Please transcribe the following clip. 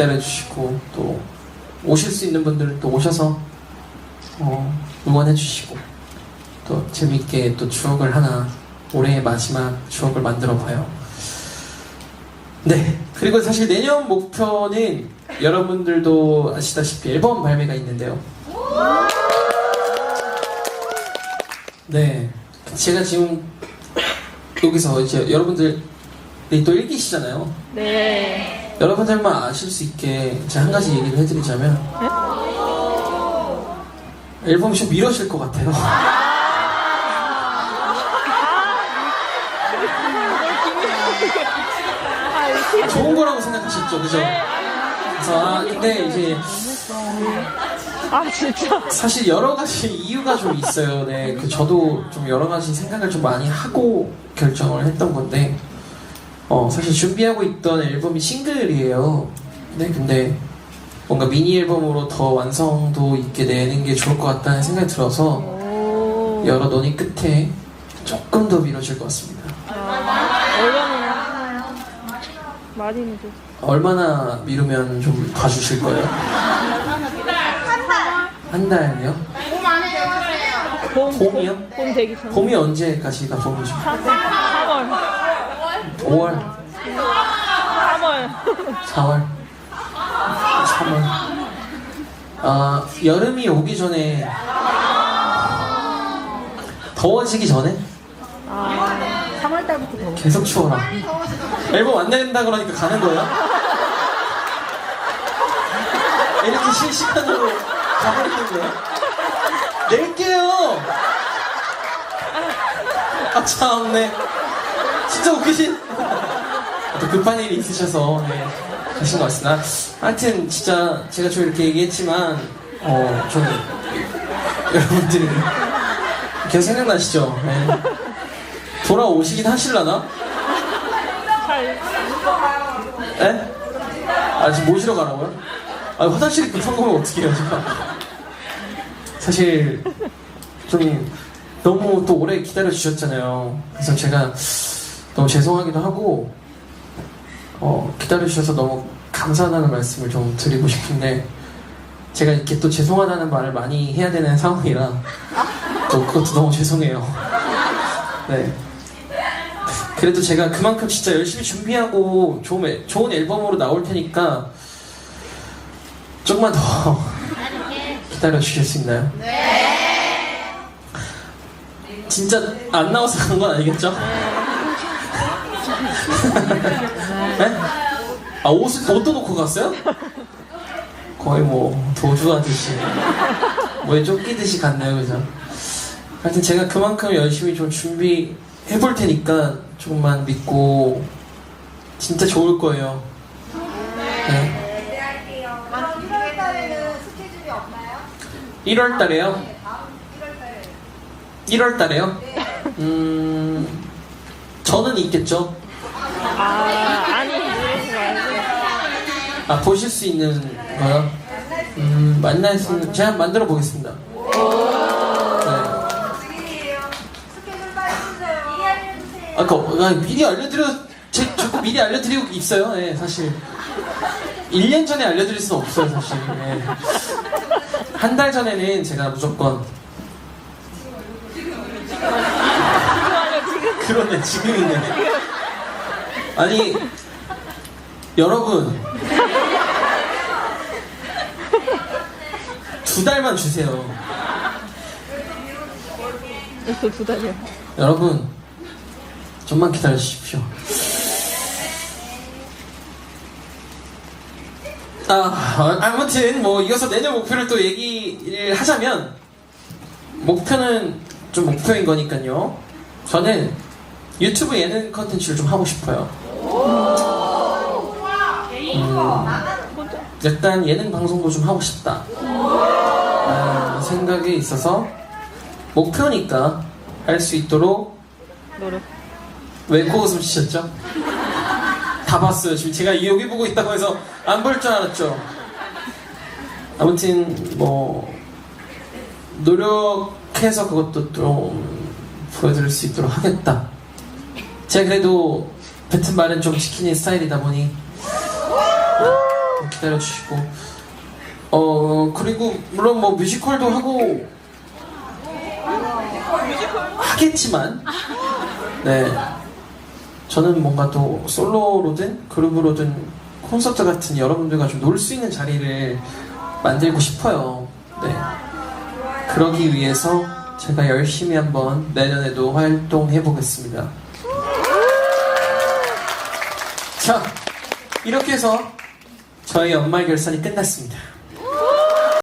기다려주시고 또 오실 수 있는 분들은 또 오셔서 어, 응원해주시고 또 재밌게 또 추억을 하나 올해의 마지막 추억을 만들어 봐요. 네. 그리고 사실 내년 목표는 여러분들도 아시다시피 앨범 발매가 있는데요. 네. 제가 지금 여기서 이제 여러분들이 또 일기시잖아요. 네. 여러분들만 아실 수 있게 제가 한 가지 얘기를 해드리자면 앨범이 좀 미뤄질 것 같아요. 좋은 거라고 생각하셨죠, 그죠? 그래서 아 근데 이제 아 진짜. 사실 여러 가지 이유가 좀 있어요. 네, 그 저도 좀 여러 가지 생각을 좀 많이 하고 결정을 했던 건데, 어 사실 준비하고 있던 앨범이 싱글이에요. 네, 근데 뭔가 미니 앨범으로 더 완성도 있게 내는 게 좋을 것 같다는 생각이 들어서 오. 여러 논의 끝에 조금 더 미뤄질 것 같습니다. 얼마나 많이 늦었어. 얼마나 미루면 좀 봐주실 거예요? 한 달이요? 봄. 봄이요? 봄 되기 전. 봄이 언제까지가 봄이죠? 3월. 5월, 3월. 4월, 3월. 아, 여름이 오기 전에 더워지기 전에 아. 3월 달부터 더워. 계속 추워라. 앨범 안 낸다 그러니까 가는 거야? 이렇게 실시간으로 가버리는 거야? 낼게요! 아, 참네. 진짜 웃기신. 또 급한 일이 있으셔서, 네, 가신 것 같습니다. 하여튼, 진짜, 제가 좀 이렇게 얘기했지만, 어, 저는, 여러분들이, 계속 생각나시죠? 네. 돌아오시긴 하실라나? 잘. 에? 아, 지금 모시러 가라고요? 아, 화장실이 급한 거면 어떻게 해요, 제가? 사실, 좀, 너무 또 오래 기다려 주셨잖아요. 그래서 제가 너무 죄송하기도 하고, 어, 기다려 주셔서 너무 감사하다는 말씀을 좀 드리고 싶은데, 제가 이렇게 또 죄송하다는 말을 많이 해야 되는 상황이라, 또 그것도 너무 죄송해요. 네. 그래도 제가 그만큼 진짜 열심히 준비하고 좋은, 앨- 좋은 앨범으로 나올 테니까 조금만 더 기다려 주실 수 있나요? 네. 진짜 안 나와서 그런 건 아니겠죠? 네? 아 옷을 옷도 놓고 갔어요? 거의 뭐 도주하듯이 뭐에 쫓기듯이 갔네요, 그죠? 하여튼 제가 그만큼 열심히 좀 준비해 볼 테니까 조금만 믿고 진짜 좋을 거예요. 네. 기대할게요. 그럼 1월 달에는 스케줄이 없나요? 1월 달에요? 네, 다음 1월 달에. 1월 달에요? 음, 저는 있겠죠. 아, 아니. 아, 보실 수 있는 거요? 음, 만날 수 있는, 제가 만들어 보겠습니다. 네. 아까 아, 미리 알려드려 제 자꾸 미리 알려드리고 있어요. 예, 사실 1년 전에 알려드릴 수는 없어요, 사실. 예. 한달 전에는 제가 무조건 지금 아니야, 지금. 그러네 지금이네. 아니 여러분 두 달만 주세요. 벌써 두 달이야. 여러분 좀만 기다려 주십시오. 아 아무튼 뭐 이어서 내년 목표를 또 얘기를 하자면 목표는 좀 목표인 거니까요. 저는 유튜브 예능 컨텐츠를 좀 하고 싶어요. 음, 약간 예능 방송도 좀 하고 싶다. 아, 생각이 있어서 목표니까 할 수 있도록 노력. 왜 코웃음 치셨죠? 다 봤어요. 지금 제가 여기 보고 있다고 해서 안 볼 줄 알았죠. 아무튼 뭐 노력해서 그것도 좀 보여드릴 수 있도록 하겠다. 제가 그래도 뱉은 말은 좀 지키는 스타일이다 보니 기다려주시고 어 그리고 물론 뭐 뮤지컬도 하고 하겠지만 네 저는 뭔가 또 솔로로든 그룹으로든 콘서트 같은 여러분들과 좀 놀 수 있는 자리를 만들고 싶어요. 네. 그러기 위해서 제가 열심히 한번 내년에도 활동해 보겠습니다. 자, 이렇게 해서 저희 연말 결산이 끝났습니다.